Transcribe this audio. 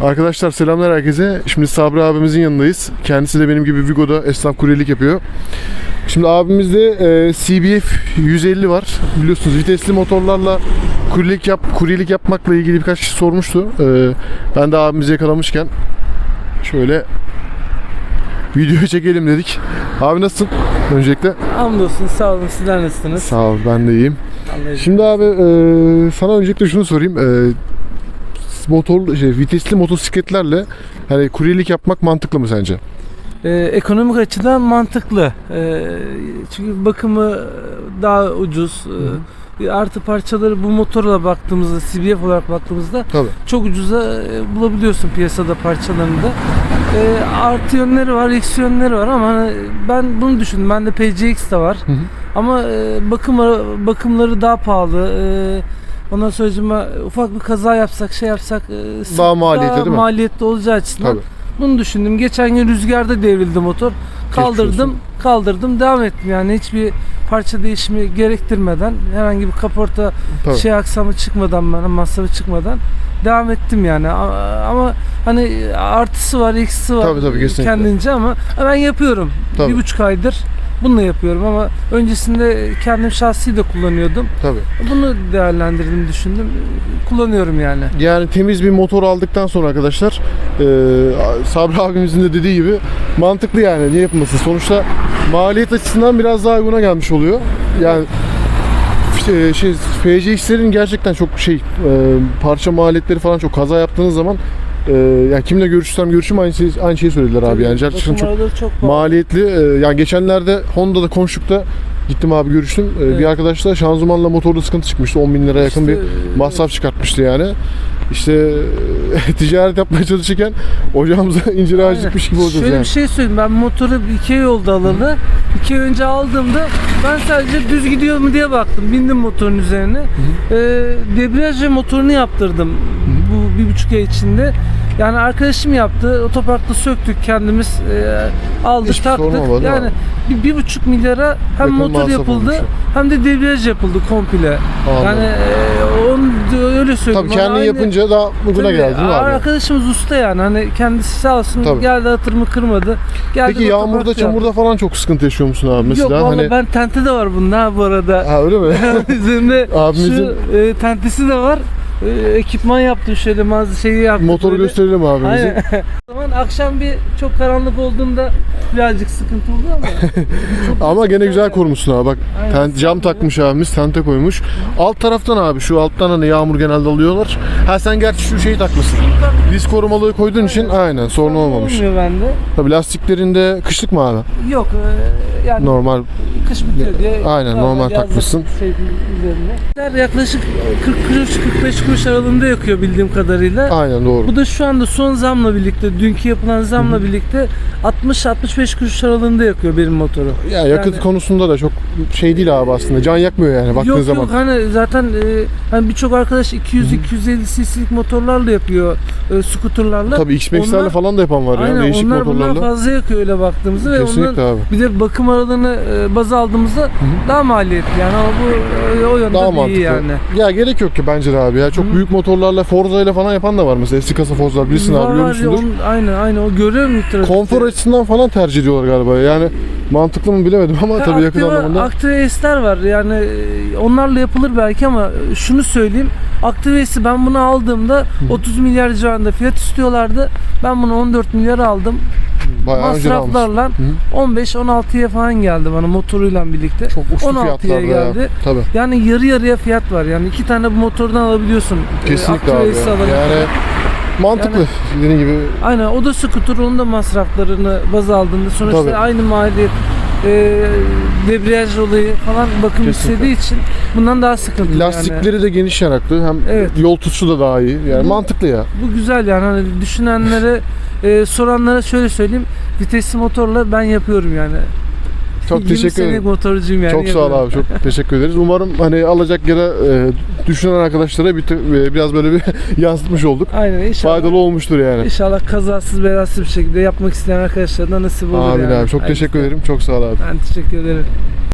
Arkadaşlar selamlar herkese. Şimdi Sabri abimizin yanındayız. Kendisi de benim gibi Vigo'da esnaf kuryelik yapıyor. Şimdi abimizde e, CBF 150 var. Biliyorsunuz vitesli motorlarla kuryelik, yap, kuryelik yapmakla ilgili birkaç kişi sormuştu. E, ben de abimizi yakalamışken şöyle video çekelim dedik. Abi nasılsın? Öncelikle Hamdolsun sağ olun sizler nasılsınız? sağ ol ben de iyiyim. Şimdi abi e, sana öncelikle şunu sorayım. E, motor şey, vitesli motosikletlerle hani kuryelik yapmak mantıklı mı sence? Ee, ekonomik açıdan mantıklı. Ee, çünkü bakımı daha ucuz. Ee, artı parçaları bu motorla baktığımızda, CBF olarak baktığımızda Tabii. çok ucuza e, bulabiliyorsun piyasada parçalarını da. Ee, artı yönleri var, eksi yönleri var ama hani ben bunu düşündüm. Bende PCX de var. Hı hı. Ama e, bakımı, bakımları daha pahalı. E, ondan sonra ufak bir kaza yapsak, şey yapsak e, Daha maliyetli değil mi? maliyetli olacağı açısından Tabii. bunu düşündüm. Geçen gün rüzgarda devrildi motor. Kaldırdım, olsun. kaldırdım, devam ettim. Yani hiçbir parça değişimi gerektirmeden, herhangi bir kaporta Tabii. şey aksamı çıkmadan bana masrafı çıkmadan devam ettim yani. A- Ama hani artısı var, eksisi var Tabii, tabii, kesinlikle. kendince ama ben yapıyorum. Tabii. Bir buçuk aydır bununla yapıyorum ama öncesinde kendim şahsi de kullanıyordum. Tabii. Bunu değerlendirdim, düşündüm. Kullanıyorum yani. Yani temiz bir motor aldıktan sonra arkadaşlar e, Sabri abimizin de dediği gibi mantıklı yani niye yapılmasın. Sonuçta maliyet açısından biraz daha uyguna gelmiş oluyor. Yani işte şey FCX'lerin gerçekten çok şey e, parça maliyetleri falan çok kaza yaptığınız zaman e, yani kimle görüşsem görüşüm aynı şeyi, aynı şeyi söylediler abi yani gerçekten çok çok pahalı. maliyetli. E, yani geçenlerde Honda'da konuştukta gittim abi görüştüm. E, Bir Evet. arkadaşla şanzımanla motorda sıkıntı çıkmıştı. 10 bin lira yakın bir İşte, e, masraf çıkartmıştı yani. İşte ticaret yapmaya çalışırken ocağımıza incir ağacı dikmiş gibi olacağız Şöyle yani. bir şey söyleyeyim. Ben motoru iki ay oldu alalı. İki ay önce aldığımda ben sadece düz gidiyor mu diye baktım. Bindim motorun üzerine. Ee, debriyaj ve motorunu yaptırdım bu bir buçuk ay içinde. Yani arkadaşım yaptı. Otoparkta söktük kendimiz. e, aldık Hiçbir taktık. olmadı, yani bir, bir buçuk milyara hem Yakın motor yapıldı olmuş. hem de debriyaj yapıldı komple. Anladım. Yani e, onu öyle söyleyeyim. Tabii aynı- yapınca daha Tabii, geldi değil mi abi? Arkadaşımız usta yani hani kendisi sağ olsun Tabii. geldi hatırımı kırmadı. Geldi Peki yağmurda çamurda falan çok sıkıntı yaşıyor musun abi yaptı. mesela? Yok hani ben tente de var bunda bu arada. Ha öyle mi? Üzerinde Abimizin- şu e, tentesi de var. E, ekipman yaptım şöyle mağaza şeyi yaptım. Motoru böyle. gösterelim abimizi. Aynen. Akşam bir çok karanlık olduğunda birazcık sıkıntı oldu ama. Ama gene güzel korumuşsun abi bak. Aynen, Tent, cam takmış abimiz, tente koymuş. Alt taraftan abi şu alttan hani yağmur genelde alıyorlar. Ha sen gerçi şu şeyi takmışsın. Disk korumalığı koyduğun için aynen sorun olmamış. Olmuyor bende. Tabii lastiklerinde kışlık mı abi? Yok e, yani Normal. kış bitiyor diye. Aynen, normal takmışsın. Şey üzerine. Yaklaşık 40 kuruş 45 kuruş aralığında yakıyor bildiğim kadarıyla. Aynen doğru. Bu da şu anda son zamla birlikte, dünkü yapılan zamla birlikte 60-65 kuruş aralığında yakıyor benim motoru. Ya yakıt Yani- konusunda da çok şey değil abi aslında. Can yakmıyor yani baktığın yok zaman. yok hani zaten e, hani birçok arkadaş 200-250 cc'lik motorlarla yapıyor, e, skuterlarla. Tabii X-Max'lerle Onlar- falan da yapan var ya Aynen değişik onlar motorlarla. fazla yakıyor öyle baktığımızda ve Kesinlikle onlar abi. bir de bakım aralığını e, baz aldığımızda daha maliyetli yani ama bu e, o yönde Daha de mantıklı. iyi yani. Ya gerek yok ki bence de abi ya. Çok büyük motorlarla Forza ile falan yapan da var mesela. Eski kasa Forza bilirsin Var abi görmüşsündür. aynen aynen o görüyorum. Konfor açısından falan tercih ediyorlar galiba. Yani mantıklı mı bilemedim ama Ha, tabii yakın Activa- anlamında. Activa S'ler var yani e, onlarla yapılır belki ama şunu söyleyeyim. Activa S'i ben bunu aldığımda 30 milyar civarında fiyat istiyorlardı. Ben bunu 14 milyar aldım. Bayağı. Masraflarla Hı. 15-16'ya falan geldi bana motoruyla birlikte. Çok uçtu 16'ya fiyatlarda ya. geldi. Tabii. Yani yarı yarıya fiyat var. Yani iki tane bu motordan alabiliyorsun. E, Kesinlikle Activa abi. S'i Alarak. Yani mantıklı. Dediğin gibi Aynen o da skuter onun da masraflarını baz aldığında sonuçta Tabii. aynı maliyet e, debriyaj olayı falan bakım Kesinlikle. istediği için bundan daha sıkıntı yani. lastikleri de geniş yanaklı. Hem Evet. yol tutuşu da daha iyi. Yani Bu- mantıklı ya. Bu güzel yani hani düşünenlere e, soranlara şöyle söyleyeyim vitesli motorla ben yapıyorum yani. Çok 20 teşekkür ederim. motorcuyum yani. çok sağ ol yapıyorum. abi. Çok teşekkür ederiz. Umarım hani alacak yere e, düşünen arkadaşlara bir, e, biraz böyle bir yansıtmış olduk. Aynen inşallah. Faydalı olmuştur yani. İnşallah kazasız belasız bir şekilde yapmak isteyen arkadaşlarına nasip olur Amin yani. abi. Çok Hayırlısı. teşekkür ederim. Çok sağ ol abi. Ben teşekkür ederim.